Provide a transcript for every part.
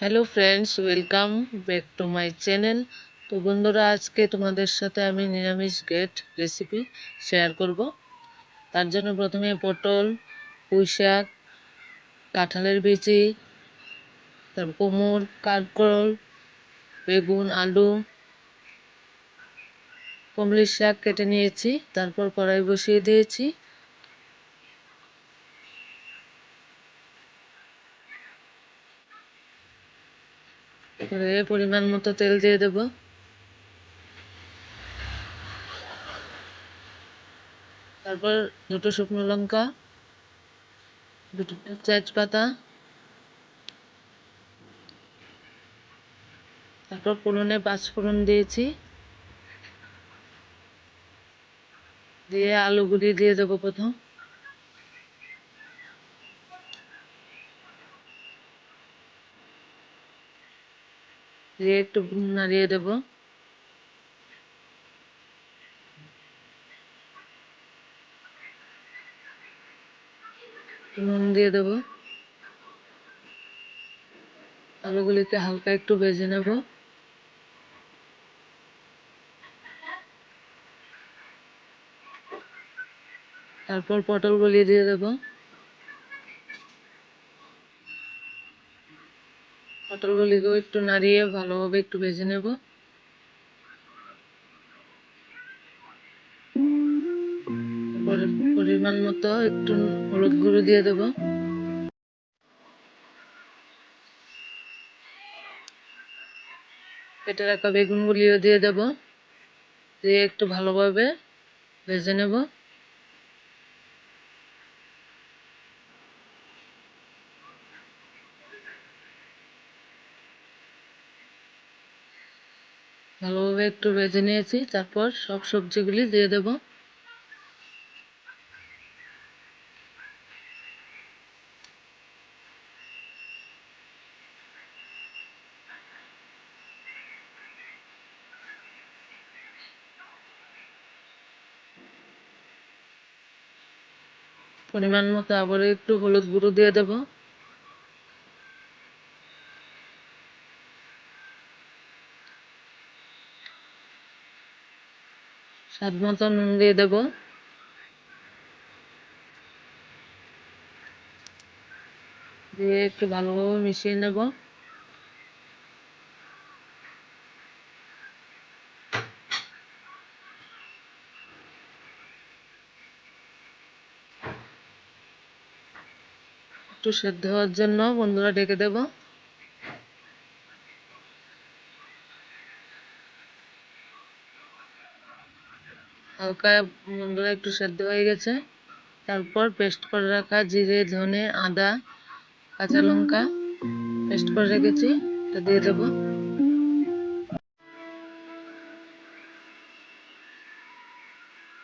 Hello friends welcome back to my channel তো বন্ধুরা, আজকে তোমাদের সাথে আমি নিরামিষ গেট রেসিপি শেয়ার করব। তার জন্য প্রথমে পটল, পুঁই শাক, কাঁঠালের বিচি, তারপর কোমর কারকল বেগুন, আলু কমলির শাক কেটে নিয়েছি, তারপর কড়াই বসিয়ে দিয়েছি। এবারে পরিমাণ মতো তেল দিয়ে দেব। তারপর দুটো শুকনো লঙ্কা, দুটো তেজপাতা, তারপর ফোড়নে পাঁচ ফোড়ন দিয়েছি। দিয়ে আলুগুলি দিয়ে দেবো প্রথম। দিয়ে একটু নাড়িয়ে দেব। নুন দিয়ে দেব। আলুগুলিকে হালকা একটু ভেজে নেব। তারপর পটল গলিয়ে দিয়ে দেবো। পটলগুলিকেও একটু নাড়িয়ে ভালোভাবে একটু ভেজে নেব। পরিমাণ মতো একটু হলুদ গুঁড়ো দিয়ে দেব। কেটে রাখা বেগুনগুলিও দিয়ে দেব। দিয়ে একটু ভালোভাবে ভেজে নেব। ভালোভাবে একটু ভেজে নিয়েছি, তারপর সব সবজিগুলি দিয়ে দেব। পরিমাণ মতো আবার একটু হলুদ গুঁড়ো দিয়ে দেবো। স্বাদ মতো নুন দিয়ে দেব। দিয়ে একটু ভালোভাবে মিশিয়ে নেব। একটু সেদ্ধ হওয়ার জন্য বন্ধুরা ডেকে দেবো। হালকা একটু সেদ্ধ হয়ে গেছে। তারপর পেস্ট করে রাখা জিরে, ধনে, আদা, কাঁচা লঙ্কা পেস্ট করে রেখেছি। এটা দিয়ে দেবো।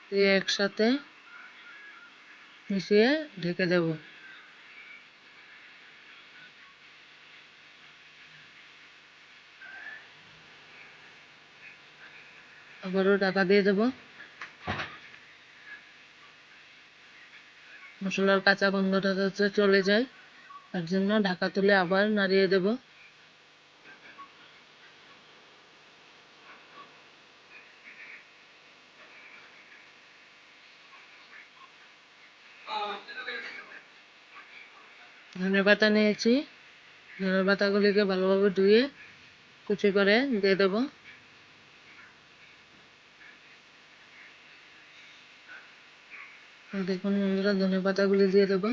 দিয়ে একসাথে মিশিয়ে ঢেকে দেব। আবারও টাকা দিয়ে দেবো। মশলার কাঁচা গন্ধটা যাতে চলে যায়। তার জন্য ঢাকা তুলে আবার নাড়িয়ে দেব। ধনে পাতা নিয়েছি। ধনে পাতাগুলিকে ভালোভাবে ধুয়ে কুচি করে দিয়ে দেবো। দেখুন বন্ধুরা, ধনে পাতাগুলি দিয়ে দেবো।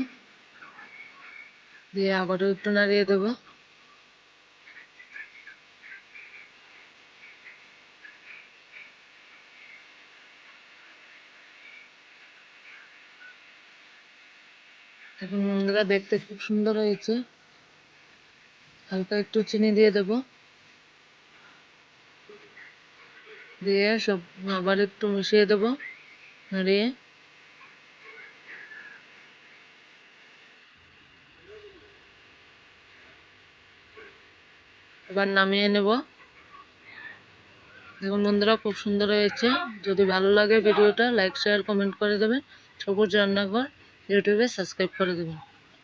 দিয়ে আবারও একটু নাড়িয়ে দেবো। এখন বন্ধুরা, দেখতে খুব সুন্দর হয়েছে। হালকা একটু চিনি দিয়ে দেব। দিয়ে সব আবার একটু মিশিয়ে দেবো, নাড়িয়ে। এবার নামিয়ে নেব। দেখুন বন্ধুরা, খুব সুন্দর হয়েছে। যদি ভালো লাগে ভিডিওটা লাইক শেয়ার কমেন্ট করে দেবেন। সবুজ রান্নাঘর, ইউটিউবে সাবস্ক্রাইব করে দেবেন।